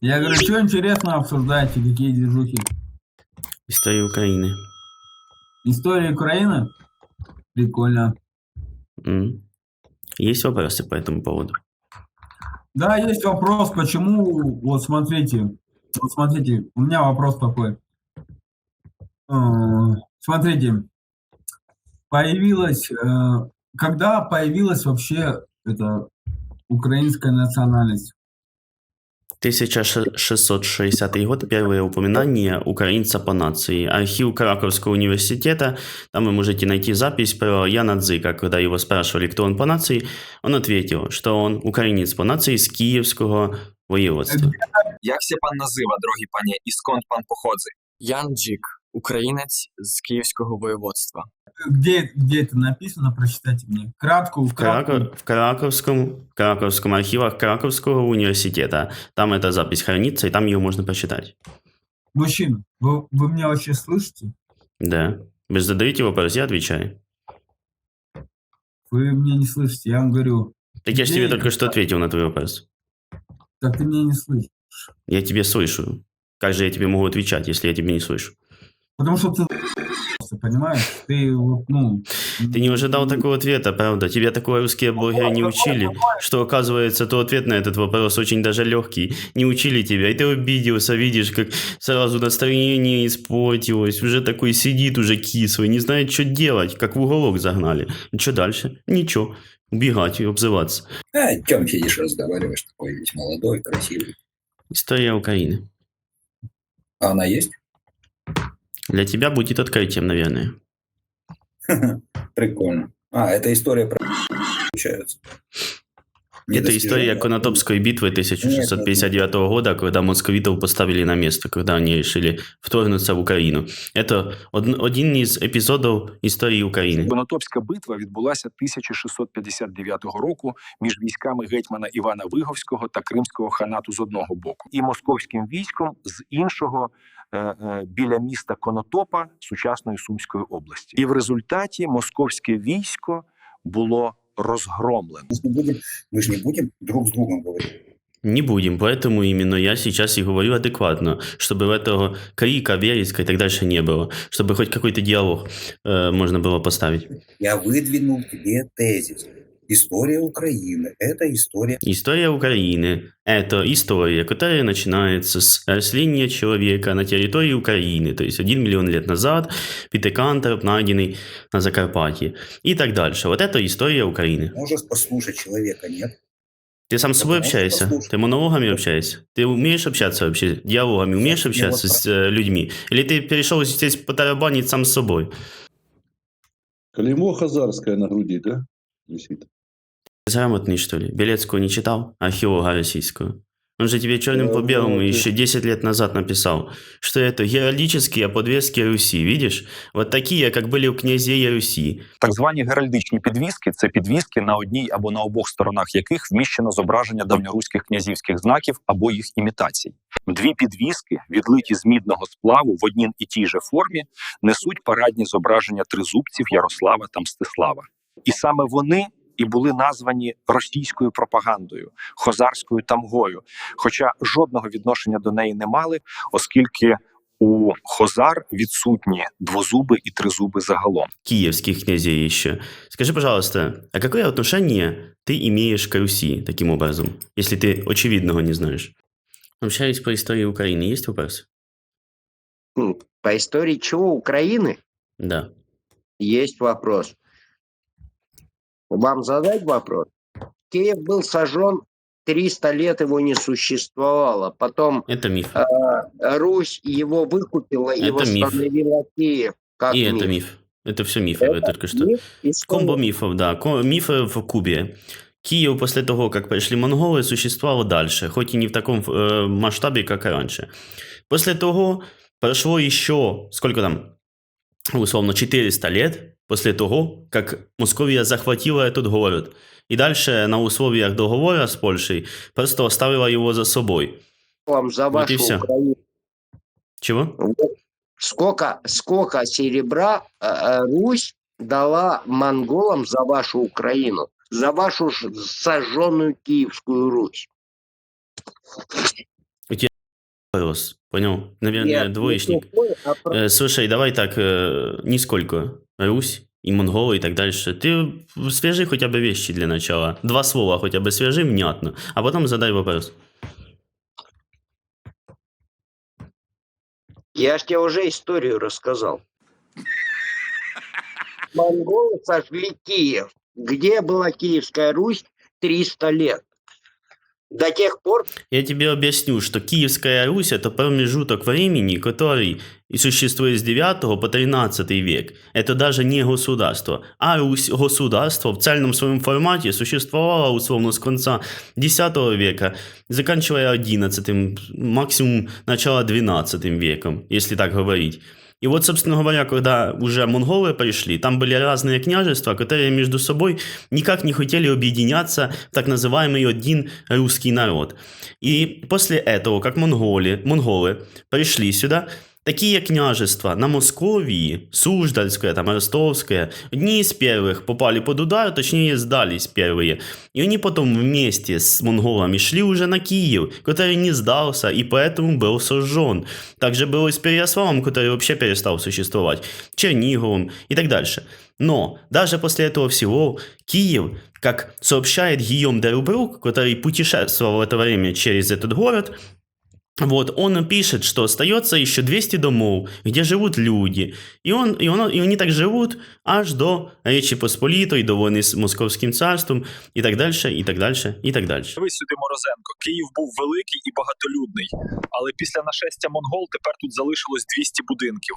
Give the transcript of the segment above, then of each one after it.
Я говорю, что интересно обсуждаете, какие движухи? История Украины. История Украины? Прикольно. М. Есть вопросы по этому поводу? Да, есть вопрос, почему, вот смотрите, вот смотрите, у меня вопрос такой. Э, Смотрите, появилась, э, когда появилась вообще эта украинская национальность? 1660 год, первое упоминание украинца по нации. Архив Краковского университета, там вы можете найти запись про Яна Дзыка, когда его спрашивали, кто он по нации, он ответил, что он украинец по нации з Киевского воеводства. Як ся пан назива, дорогі пані, і сконт пан походзи? Ян Джік, українець з Київського воєводства. Где, где это написано, прочитайте мне. Кратко, В, кратко. Крако- в Краковском, в Краковском архивах Краковского университета. Там эта запись хранится, и там ее можно прочитать. Мужчина, вы, вы меня вообще слышите? Да. Вы же задаете вопрос, я отвечаю. Вы меня не слышите, я вам говорю, Так я же тебе Где только это? что ответил на твой вопрос. так ты меня не слышишь. Я тебе слышу. Как же я тебе могу отвечать, если я тебя не слышу? Потому что ты понимаешь, ты вот, ну... Ты не ожидал такого ответа, правда? Тебя такого русские блогеры не учили, что, оказывается, то ответ на этот вопрос очень даже легкий. Не учили тебя, и ты обиделся, видишь, как сразу настроение испортилось, уже такой сидит уже кислый, не знает, что делать, как в уголок загнали. И что дальше? Ничего. Убегать и обзываться. А, о чем сидишь, разговариваешь, такой весь молодой, красивый. История Украины. А она есть? Для тебя будет открытием, наверное. Прикольно. А, это история про получается. Это история Недостижимая. Конотопской битвы 1659 года, когда московитов поставили на место, когда они решили вторгнуться в Украину. Это од- один из эпизодов истории Украины. Конотопська битва відбулася 1659 року між військами гетьмана Івана Виговського та Кримського ханату з одного боку, і московським військом з іншого е, е, біля міста Конотопа сучасної Сумської області. І в результаті московське військо було розгромлено. Мы же не будем, мы же не будем друг с другом говорить. Не будем, поэтому именно я сейчас и говорю адекватно, чтобы этого крика, вереска и так дальше не было, чтобы хоть какой-то диалог э, можно было поставить. Я выдвинул тебе тезис. История Украины – это история История Украины – это история, которая начинается с растления человека на территории Украины, то есть 1 миллион лет назад, Питекантроп, найденный на Закарпатье и так дальше. Вот это история Украины. Можешь послушать человека, нет? Ты сам с собой общаешься? послушать. Ты монологами общаешься? Ты умеешь общаться вообще? Диалогами умеешь Я общаться вот с э, людьми? Или ты перешел здесь потарабанить сам с собой? Клеймо Хазарское на груди, да? Висит. Грамотный, что ли? Белецкую не читал? Археолога российскую. Он же тебе черным Э, по белому ну, ты- еще 10 лет назад написал, что это геральдические подвески Руси, видишь? Вот такие, как были у князей Руси. Так звані геральдичні підвіски це підвіски, на одній або на обох сторонах яких вміщено зображення давньоруських князівських знаків або їх імітацій. Дві підвіски, відлиті з мідного сплаву в одній і тій же формі, несуть парадні зображення тризубців Ярослава та Мстислава. І саме вони і були названі російською пропагандою, хозарською тамгою, хоча жодного відношення до неї не мали, оскільки у хозар відсутні двозуби і тризуби загалом. Киевских князей еще. Скажи, пожалуйста, а какое отношение ты имеешь к Руси таким образом, если ты очевидного не знаешь? Общаюсь по истории Украины. Есть вопрос? М, По истории чего? Украины? Да. Есть вопрос. Вам задать вопрос? Киев был сожжен 300 лет, его не существовало. Потом Это миф. э, Русь его выкупила и Это миф. восстановила Киев. Как И миф? это миф. Это все мифы, вы Это только что. миф? И что Комбо мифов, да. Мифы в Кубе. Киев после того, как пришли монголы, существовал дальше, хоть и не в таком э, масштабе, как и раньше. После того прошло еще, сколько там, условно, 400 лет после того, как Московия захватила этот город. И дальше на условиях договора с Польшей просто оставила его за собой. Вам за Вот всё. Украину. Чего? Сколько, сколько серебра э, Русь дала монголам за вашу Украину? За вашу сожженную Киевскую Русь? вопрос. Понял? Наверное, Нет, двоечник. не такой, а слушай, давай так, э, нисколько. Русь и монголы и так дальше. Ты свяжи хотя бы вещи для начала. Два слова хотя бы свяжи внятно, а потом задай вопрос. Я ж тебе уже историю рассказал. Монголы сожгли Киев. Где была Киевская Русь 300 лет? До тех пор, Я тебе объясню, что Киевская Русь это промежуток времени, который и существует с 9 по 13 век. Это даже не государство. А государство в цельном своем формате существовало условно с конца X века, заканчивая 11, максимум начало 12 веком, если так говорить. И вот, собственно говоря, когда уже монголы пришли, там были разные княжества, которые между собой никак не хотели объединяться в так называемый один русский народ. И после этого, как монголи, монголы пришли сюда, такие княжества на Московии, Суздальское, там, Ростовское, одни из первых попали под удар, точнее сдались первые. И они потом вместе с монголами шли уже на Киев, который не сдался и поэтому был сожжен. Также было и с Переяславом, который вообще перестал существовать, Черниговым и так дальше. Но даже после этого всего Киев, как сообщает Гийом де который путешествовал в это время через этот город, вот, он пишет, что остается еще 200 домов, где живут люди. И, он, и, он, и они так живут аж до Речи Посполітої, до війни з Московським царством, і так далі, і так далі, і так далі. Дивись сюди, Морозенко. Київ був великий і багатолюдний, але після нашестя монгол тепер тут залишилось 200 будинків.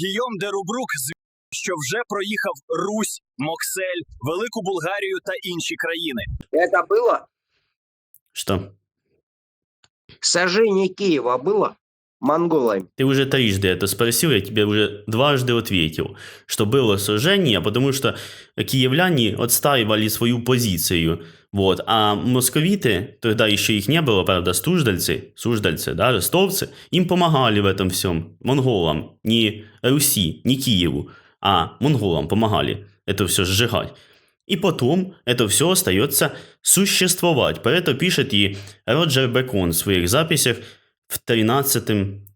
Гійом де Рубрук звів, що вже проїхав Русь, Моксель, Велику Булгарію та інші країни. это было Что? сожжение Киева было монголами. Ты уже трижды это спросил, я тебе уже дважды ответил, что было сожжение, потому что киевляне отстаивали свою позицию. Вот. А московиты, тогда еще их не было, правда, стуждальцы, суждальцы, да, ростовцы, им помогали в этом всем, монголам, не Руси, не Киеву, а монголам помогали это все сжигать. И потом это все остается существовать. Про это пишет и Роджер Бекон в своих записях в 13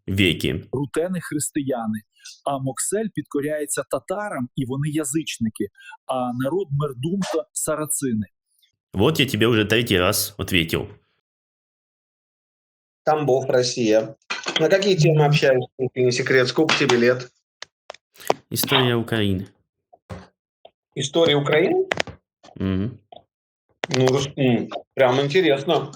веке. рутени християни. А Моксель підкоряється татарам, і вони язичники, а народ Мердумта сарацини. Вот я тебе уже третий раз ответил. Тамбов, Россия. На какие темы общаешься, если не секрет? Сколько тебе лет? История Украины. История Украины? Ну, прям интересно.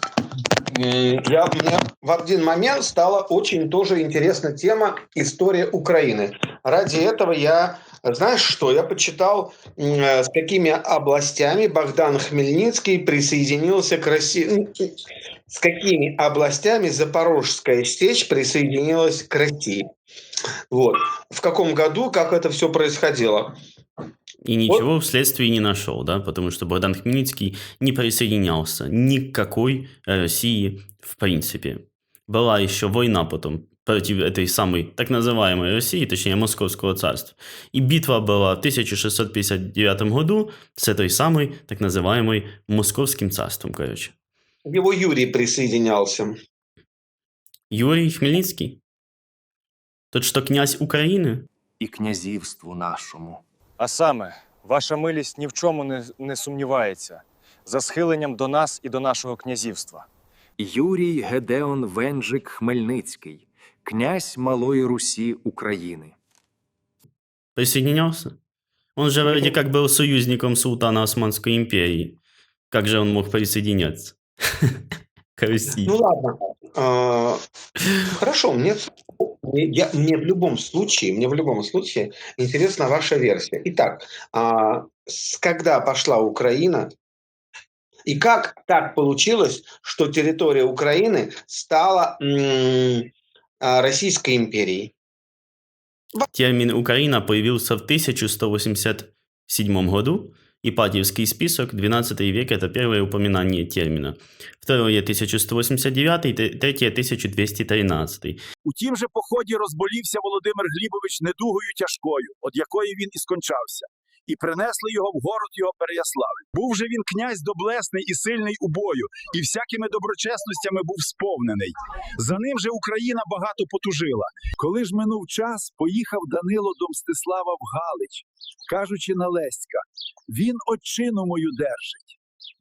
Я, мне в один момент стала очень тоже интересна тема история Украины. Ради этого я, знаешь что, я почитал, э, с какими областями Богдан Хмельницкий присоединился к России. С какими областями Запорожская сечь присоединилась к России. Вот. В каком году, как это все происходило. И ничего вследствие не нашел, да, потому что Богдан Хмельницкий не присоединялся ни к какой России в принципе. Была еще война потом против этой самой так называемой России, точнее Московского царства. И битва была в 1659 году с этой самой так называемой Московским царством, короче. Его Юрий присоединялся. Юрий Хмельницкий? Тот, что князь Украины? і князівству нашому. А саме, ваша милість ні в чому не, не сумнівається за схиленням до нас і до нашого князівства. Юрій Гедеон Венжик Хмельницький, князь Малої Русі України. Присоединялся? Он же вроде как был союзником султана Османской империи. Как же он мог присоединяться? Ну ладно. А, Хорошо, мне, я- мне в любом случае, мне в любом случае интересна ваша версия. Итак, а, с когда пошла Украина и как так получилось, что территория Украины стала м, а, Российской империей? Термин «Украина» появился в 1187 году. Ипатьевский список, 12 век – это первое упоминание термина. Второе – 1189, те- третье – 1213. У тім же поході розболівся Володимир Глібович недугою тяжкою, від якої він і скончався. і принесли його в город його Переяславль. Був же він князь доблесний і сильний у бою, і всякими доброчесностями був сповнений. За ним же Україна багато потужила. Коли ж минув час, поїхав Данило до Мстислава в Галич, кажучи на Леська, він отчину мою держить.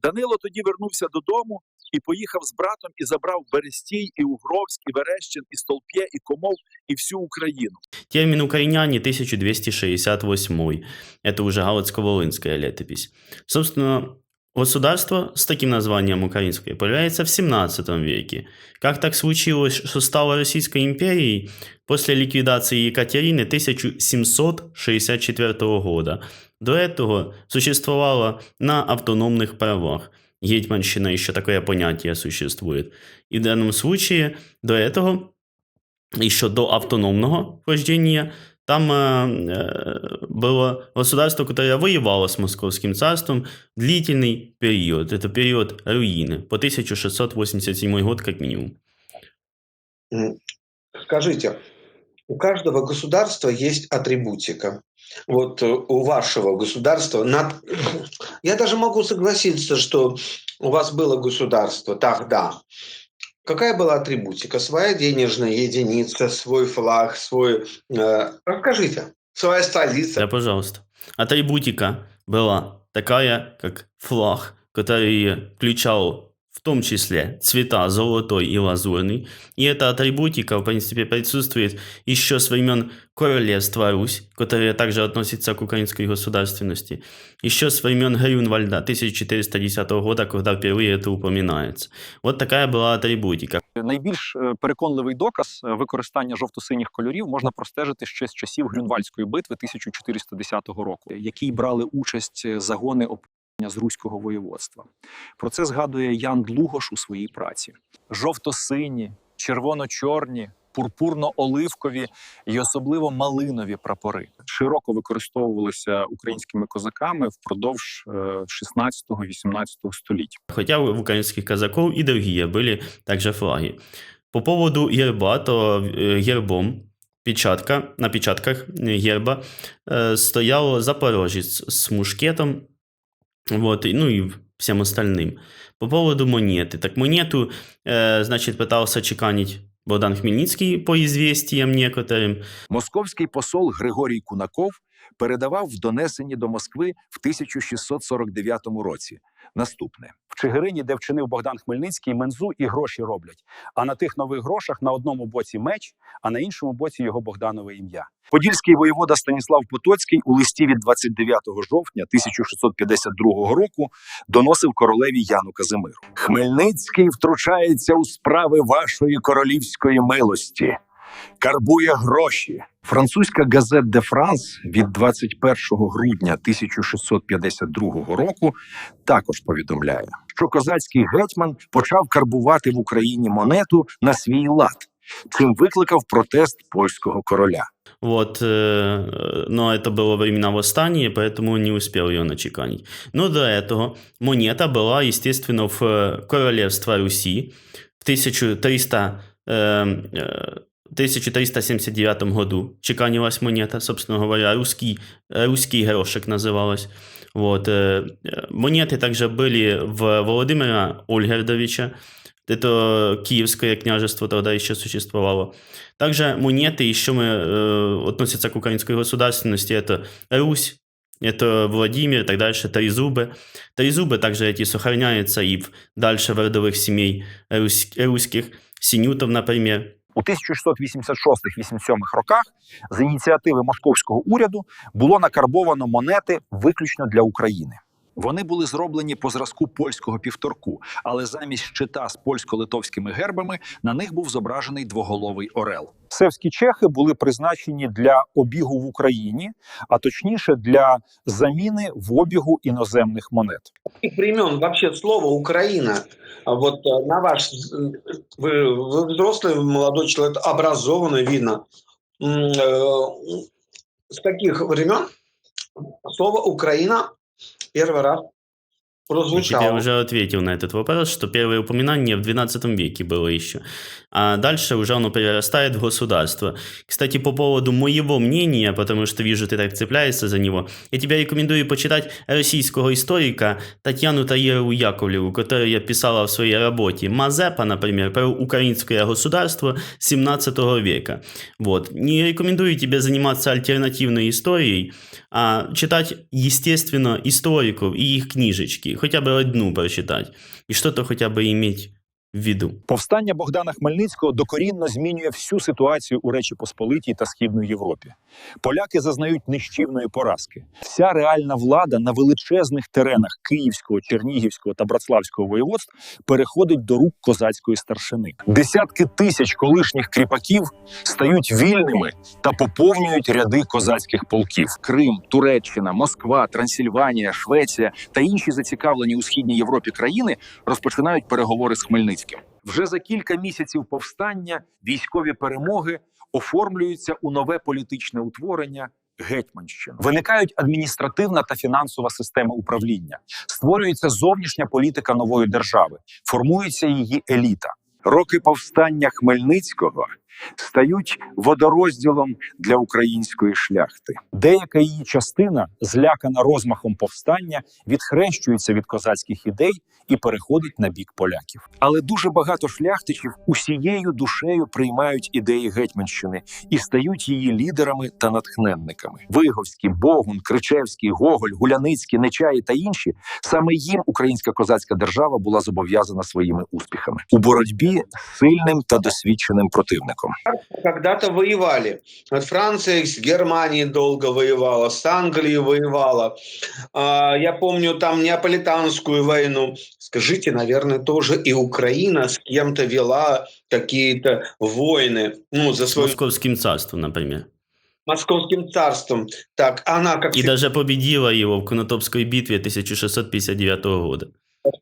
Данило тоді вернувся додому і поїхав з братом і забрав Берестій, і Угровськ, і Верещин, і Столп'є, і Комов, і всю Україну. Термін «укореняне» 1268. Это уже Галицко-Волынская летопись. Собственно, государство с таким названием украинское появляется в 17 веке. Как так случилось, что стало Российской империей после ликвидации Екатерины 1764 года? До этого существовало на автономных правах. Гетьманщина еще такое понятие существует. И в данном случае до этого еще до автономного вхождения, там э, э, было государство, которое воевало с Московским царством длительный период. Это период руины, по 1687 год как минимум. Скажите, у каждого государства есть атрибутика. Вот э, у вашего государства, над... я даже могу согласиться, что у вас было государство тогда. Какая была атрибутика? Своя денежная единица, свой флаг, свой... э, расскажите. Своя столица. Да, пожалуйста. Атрибутика была такая, как флаг, который включал в том числе цвета золотой и лазурный. И эта атрибутика, в принципе, присутствует еще с времен Королевства Русь, которое также относится к украинской государственности. Еще с времен Грюнвальда 1410 года, когда впервые это упоминается. Вот такая была атрибутика. Найбільш е, переконливий доказ е, використання жовто-синіх кольорів можна простежити ще з часів Грюнвальдської битви 1410 року, в якій брали участь е, загони опорення з руського воєводства. Про це згадує Ян Длугош у своїй праці. Жовто-сині, червоно-чорні, пурпурно-оливкові і особливо малинові прапори широко використовувалися українськими козаками впродовж е, 16-18 століть. Хотя у украинских казаков и другие были также флаги. По поводу герба, то э, гербом печатка, на печатках э, герба э, стоял Запорожец с мушкетом, вот, и- ну и всем остальным. По поводу монеты. Так монету, э, значит, пытался чеканить Богдан Хмельницкий по известиям некоторым. Московський посол Григорій Кунаков передавав в донесенні до Москви в 1649 році наступне: В Чигирині, де вчинив Богдан Хмельницький, мензу і гроші роблять. А на тих нових грошах на одному боці меч, а на іншому боці його Богданове ім'я. Подільський воєвода Станіслав Потоцький у листі від 29 жовтня 1652 року доносив королеві Яну Казимиру. Хмельницький втручається у справи вашої королівської милості, карбує гроші. Французька газет де Франс від 21 грудня 1652 року також повідомляє, що козацький гетьман почав карбувати в Україні монету на свій лад, чим викликав протест польського короля. Вот, э, но это было времена восстания, поэтому не успел ее начеканить. Но до этого монета была, естественно, в э, Королевство Руси в 1300, э, э, 1379 году чеканилась монета, собственно говоря, русский, русский грошек называлась. Вот. э, э, Монеты также были в Володимира Ольгердовича, это Киевское княжество тогда еще существовало. Также монеты еще мы, э, относятся к украинской государственности. Это Русь, это Владимир и так дальше, Трезубы. Трезубы также эти сохраняются и в дальше в родовых семей русь- русских. Синютов, например. У 1686-87 роках з ініціативи московського уряду було накарбовано монети виключно для України. Вони були зроблені по зразку польського півторку, але замість щита з польсько-литовськими гербами на них був зображений двоголовий орел. Севські чехи були призначені для обігу в Україні, а точніше для заміни в обігу іноземних монет. каких времен вообще слово Украина? А Вот э, на ваш, э, вы, вы взрослый молодой человек, образованный, видно. М, э, С каких времен слово Украина Первый раз прозвучало. уже ответил на этот вопрос, что первое упоминание в 12 веке было еще. А дальше уже оно перерастает в государство. Кстати, по поводу моего мнения, потому что вижу, ты так цепляешься за него, я тебе рекомендую почитать российского историка Татьяну Таирову Яковлеву, которая писала в своей работе Мазепа, например, про украинское государство 17 века. Вот. Не рекомендую тебе заниматься альтернативной историей, а читать, естественно, историков и их книжечки, хотя бы одну прочитать, и что-то хотя бы иметь в виду. Повстання Богдана Хмельницького докорінно змінює всю ситуацію у Речі Посполитій та Східної Європі. Поляки зазнають нищівної поразки. Вся реальна влада на величезних теренах Київського, Чернігівського та Братславського воєводств переходить до рук козацької старшини. Десятки тисяч колишніх кріпаків стають вільними та поповнюють ряди козацьких полків. Крим, Туреччина, Москва, Трансильванія, Швеція та інші зацікавлені у східній Європі країни розпочинають переговори з Хмельницьким. Вже за кілька місяців повстання військові перемоги оформлюються у нове політичне утворення. Гетьманщину виникають адміністративна та фінансова система управління, створюється зовнішня політика нової держави, формується її еліта. Роки повстання Хмельницького стають водорозділом для української шляхти. Деяка її частина, злякана розмахом повстання, відхрещується від козацьких ідей і переходить на бік поляків. Але дуже багато шляхтичів усією душею приймають ідеї гетьманщини і стають її лідерами та натхненниками. Виговський, Богун, Кричевський, Гоголь, Гуляницький, Нечаї та інші саме їм українська козацька держава була зобов'язана своїми успіхами у боротьбі з сильним та досвідченим противником. Когда-то воевали. Франция с Германией долго воевала, с Англией воевала. А, Я помню там Неаполитанскую войну. Скажите, наверное, тоже и Украина с кем-то вела какие-то войны. Ну, за С свою Московским царством, например. московским царством. Так, она как И даже победила его в Конотопской битве 1659 года.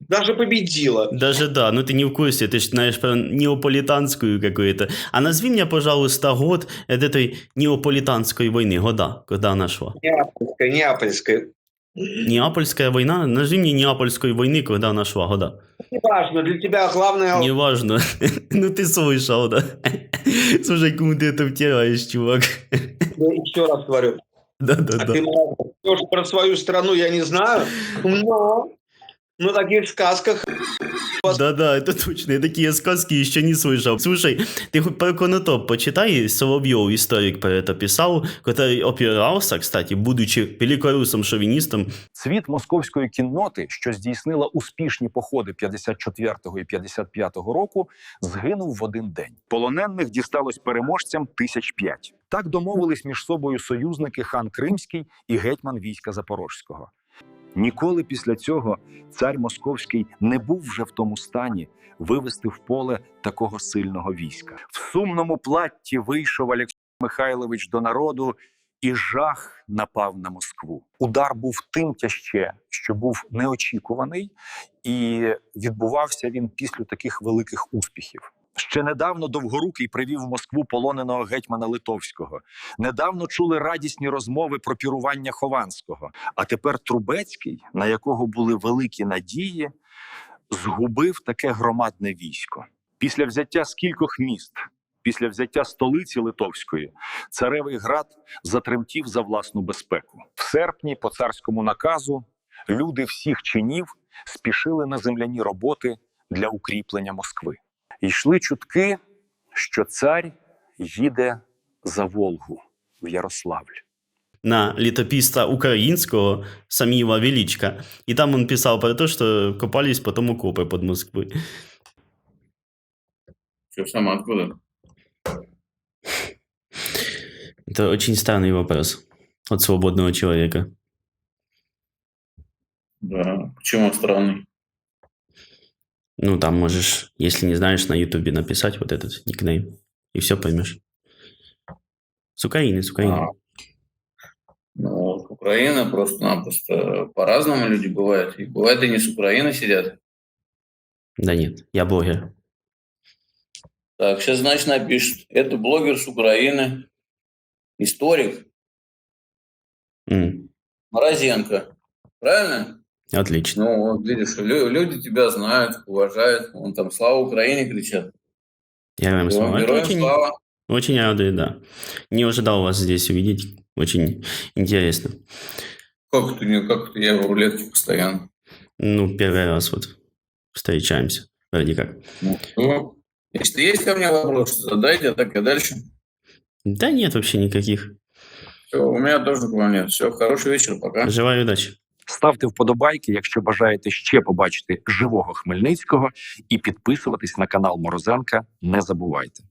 Даже победила. Даже да, ну ты не в курсе, ты знаешь про неаполитанскую какую-то. А назови мне, пожалуйста, год этой неаполитанской войны, года, когда она шла. Неапольская, Неапольская. Неапольская война, назови мне Неапольской войны, когда она шла, года. Неважно, для тебя главное... Неважно. ну ты слышал, да? Слушай, кому ты это втираешь, чувак? Я еще раз говорю, а Да-да-да. ты молодец. Тоже про свою страну я не знаю, но на таких сказках Да-да, это точно. Я такие сказки еще не слышал. Слушай, ты хоть про Конотоп почитай, Соловьев историк про это писал, который опирался, кстати, будучи великорусом-шовинистом, Світ московської кінноти, що здійснила успішні походи 54-го і 55-го року, згинув в один день. Полонених дісталось переможцям тисяч п'ять. Так домовились між собою союзники хан Кримський і гетьман війська Запорозького. Ніколи після цього цар московський не був вже в тому стані вивести в поле такого сильного війська. В сумному платті вийшов Олексій Михайлович до народу, і жах напав на Москву. Удар був тим тяжче, що був неочікуваний, і відбувався він після таких великих успіхів. Ще недавно Довгорукий привів в Москву полоненого гетьмана Литовського. Недавно чули радісні розмови про пірування Хованського. А тепер Трубецький, на якого були великі надії, згубив таке громадне військо. Після взяття скількох міст, після взяття столиці Литовської, царевий град затремтів за власну безпеку. В серпні, по царському наказу, люди всіх чинів спішили на земляні роботи для укріплення Москви Йшли чутки, що цар їде за Волгу в Ярославль. на летописца украинского Самила Величко. И там он писал про то, что копались потом окопы под Москвой. Что сам откуда? Это очень странный вопрос от свободного человека. Да. Почему странный? Ну, там можешь, если не знаешь, на Ютубе написать вот этот никнейм, и все поймешь. С Украины, с Украины. А. Ну, с Украины просто-напросто по-разному люди бывают. И бывает, и не с Украины сидят. Да нет, я блогер. Так, сейчас, значит, напишут. Это блогер с Украины. Историк. М. Морозенко. Правильно? Отлично. Ну, вот видишь, лю- люди тебя знают, уважают. Вон там «Слава Украине» кричат. Героям Всё, слава. Это очень, слава. очень радует, да. Не ожидал вас здесь увидеть. Очень интересно. Как ты, не- как ты, я в рулетке постоянно. Ну, первый раз вот встречаемся. Вроде как. Ну, если есть ко мне вопросы, задайте, а так и дальше. Да нет вообще никаких. Все, у меня тоже к вам нет. Все, хороший вечер, пока. Желаю удачи. Ставте вподобайки, якщо бажаєте ще побачити живого Хмельницького, і підписуватись на канал Морозенка не забувайте.